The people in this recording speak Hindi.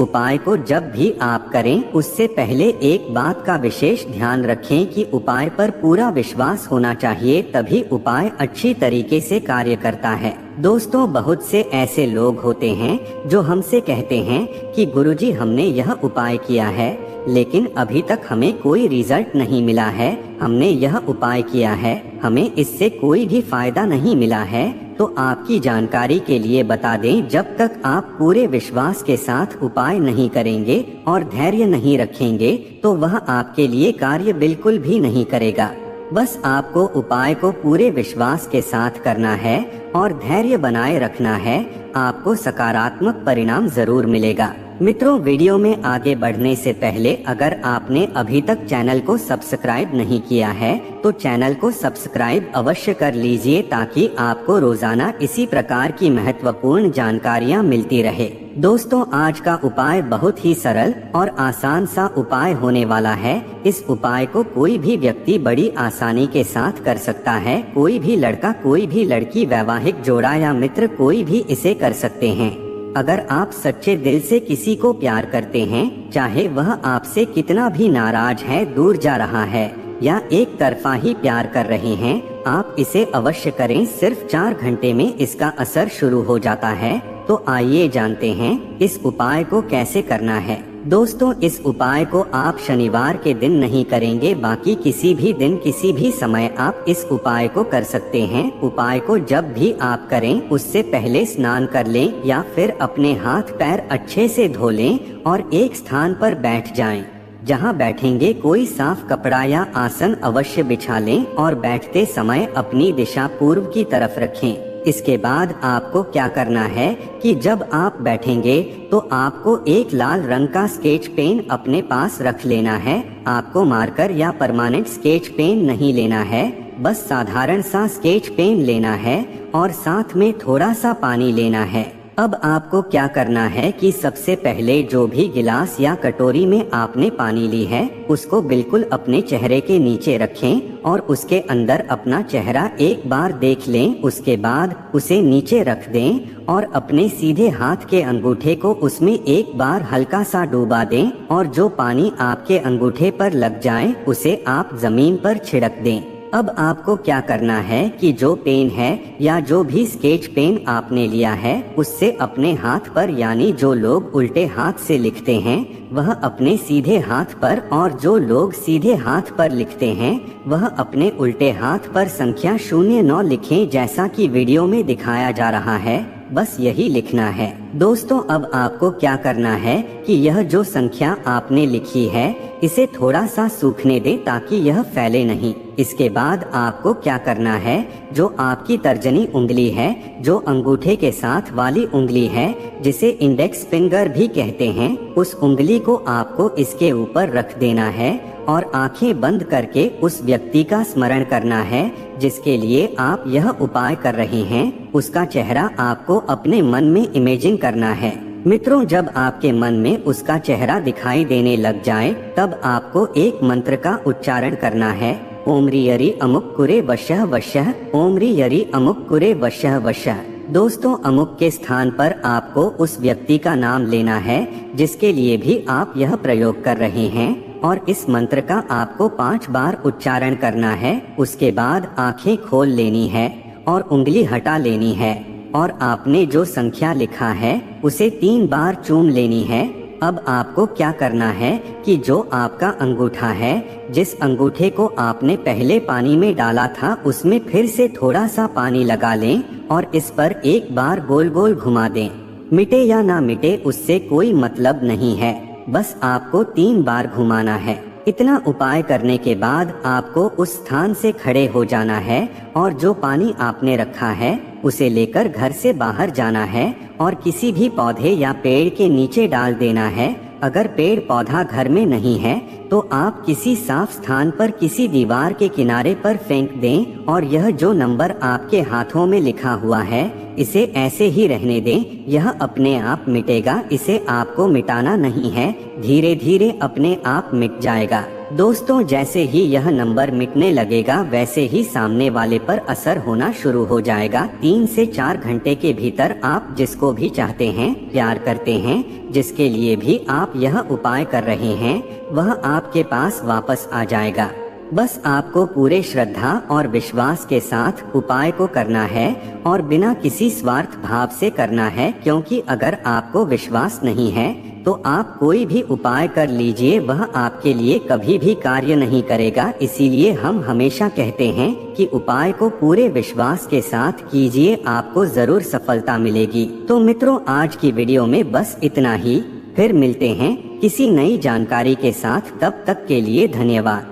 उपाय को जब भी आप करें, उससे पहले एक बात का विशेष ध्यान रखें कि उपाय पर पूरा विश्वास होना चाहिए, तभी उपाय अच्छी तरीके से कार्य करता है। दोस्तों, बहुत से ऐसे लोग होते हैं, जो हमसे कहते हैं कि गुरुजी, हमने यह उपाय किया है, लेकिन अभी तक हमें कोई रिज़ल्ट नहीं मिला है। हमने यह उपाय किया है, हमें इससे कोई भी फ़ायदा नहीं मिला है। तो आपकी जानकारी के लिए बता दें, जब तक आप पूरे विश्वास के साथ उपाय नहीं करेंगे और धैर्य नहीं रखेंगे तो वह आपके लिए कार्य बिल्कुल भी नहीं करेगा। बस आपको उपाय को पूरे विश्वास के साथ करना है और धैर्य बनाए रखना है, आपको सकारात्मक परिणाम ज़रूर मिलेगा। मित्रों, वीडियो में आगे बढ़ने से पहले अगर आपने अभी तक चैनल को सब्सक्राइब नहीं किया है तो चैनल को सब्सक्राइब अवश्य कर लीजिए ताकि आपको रोज़ाना इसी प्रकार की महत्वपूर्ण जानकारियाँ मिलती रहे। दोस्तों, आज का उपाय बहुत ही सरल और आसान सा उपाय होने वाला है। इस उपाय को कोई भी व्यक्ति बड़ी आसानी के साथ कर सकता है। कोई भी लड़का, कोई भी लड़की, वैवाहिक जोड़ा या मित्र कोई भी इसे कर सकते हैं। अगर आप सच्चे दिल से किसी को प्यार करते हैं, चाहे वह आपसे कितना भी नाराज़ है, दूर जा रहा है, या एक तरफा ही प्यार कर रहे हैं, आप इसे अवश्य करें। सिर्फ़ चार घंटे में इसका असर शुरू हो जाता है। तो आइए जानते हैं, इस उपाय को कैसे करना है। दोस्तों, इस उपाय को आप शनिवार के दिन नहीं करेंगे, बाकी किसी भी दिन, किसी भी समय आप इस उपाय को कर सकते हैं उपाय को जब भी आप करें, उससे पहले स्नान कर लें या फिर अपने हाथ पैर अच्छे से धो लें और एक स्थान पर बैठ जाएँ। जहाँ बैठेंगे कोई साफ़ कपड़ा या आसन अवश्य बिछा लें और बैठते समय अपनी दिशा पूर्व की तरफ़ रखें इसके बाद आपको क्या करना है कि जब आप बैठेंगे तो आपको एक लाल रंग का स्केच पेन अपने पास रख लेना है। आपको मार्कर या परमानेंट स्केच पेन नहीं लेना है। बस साधारण सा स्केच पेन लेना है और साथ में थोड़ा सा पानी लेना है। अब आपको क्या करना है कि सबसे पहले जो भी गिलास या कटोरी में आपने पानी ली है, उसको बिल्कुल अपने चेहरे के नीचे रखें और उसके अंदर अपना चेहरा एक बार देख लें, उसके बाद उसे नीचे रख दें और अपने सीधे हाथ के अंगूठे को उसमें एक बार हल्का सा डूबा दें और जो पानी आपके अंगूठे पर लग जाए, उसे आप ज़मीन पर छिड़क दें। अब आपको क्या करना है कि जो पेन है या जो भी स्केच पेन आपने लिया है, उससे अपने हाथ पर यानी जो लोग उल्टे हाथ से लिखते हैं, वह अपने सीधे हाथ पर और जो लोग सीधे हाथ पर लिखते हैं, वह अपने उल्टे हाथ पर संख्या शून्य नौ लिखें जैसा कि वीडियो में दिखाया जा रहा है। बस यही लिखना है। दोस्तों, अब आपको क्या करना है कि यह जो संख्या आपने लिखी है, इसे थोड़ा सा सूखने दे ताकि यह फैले नहीं। इसके बाद आपको क्या करना है, जो आपकी तर्जनी उंगली है, जो अंगूठे के साथ वाली उंगली है, जिसे इंडेक्स फिंगर भी कहते हैं, उस उंगली को आपको इसके ऊपर रख देना है और आँखें बंद करके उस व्यक्ति का स्मरण करना है, जिसके लिए आप यह उपाय कर रहे हैं। उसका चेहरा आपको अपने मन में इमेजिन करना है। मित्रों, जब आपके मन में उसका चेहरा दिखाई देने लग जाए, तब आपको एक मंत्र का उच्चारण करना है। ओमरी यरी अमुक कुरे वशह वशह ओमरी यरी अमुक कुरे वशह वशह दोस्तों, अमुक के स्थान पर आपको उस व्यक्ति का नाम लेना है, जिसके लिए भी आप यह प्रयोग कर रहे हैं। और इस मंत्र का आपको पाँच बार उच्चारण करना है। उसके बाद आँखें खोल लेनी है और उंगली हटा लेनी है। और आपने जो संख्या लिखा है, उसे तीन बार चूम लेनी है। अब आपको क्या करना है कि जो आपका अंगूठा है, जिस अंगूठे को आपने पहले पानी में डाला था, उसमें फिर से थोड़ा सा पानी लगा लें और इस पर एक बार गोल गोल घुमा दें। मिटे या ना मिटे, उससे कोई मतलब नहीं है। बस आपको तीन बार घुमाना है। इतना उपाय करने के बाद आपको उस स्थान से खड़े हो जाना है और जो पानी आपने रखा है उसे लेकर घर से बाहर जाना है और किसी भी पौधे या पेड़ के नीचे डाल देना है। अगर पेड़ पौधा घर में नहीं है तो आप किसी साफ़ स्थान पर किसी दीवार के किनारे पर फेंक दें और यह जो नंबर आपके हाथों में लिखा हुआ है, इसे ऐसे ही रहने दें। यह अपने आप मिटेगा, इसे आपको मिटाना नहीं है। धीरे धीरे अपने आप मिट जाएगा। दोस्तों, जैसे ही यह नंबर मिटने लगेगा, वैसे ही सामने वाले पर असर होना शुरू हो जाएगा। तीन से चार घंटे के भीतर आप जिसको भी चाहते हैं, प्यार करते हैं, जिसके लिए भी आप यह उपाय कर रहे हैं, वह आपके पास वापस आ जाएगा। बस आपको पूरे श्रद्धा और विश्वास के साथ उपाय को करना है और बिना किसी स्वार्थ भाव से करना है, क्योंकि अगर आपको विश्वास नहीं है तो आप कोई भी उपाय कर लीजिए, वह आपके लिए कभी भी कार्य नहीं करेगा। इसीलिए हम हमेशा कहते हैं कि उपाय को पूरे विश्वास के साथ कीजिए, आपको ज़रूर सफलता मिलेगी। तो मित्रों, आज की वीडियो में बस इतना ही। फिर मिलते हैं किसी नई जानकारी के साथ। तब तक के लिए धन्यवाद।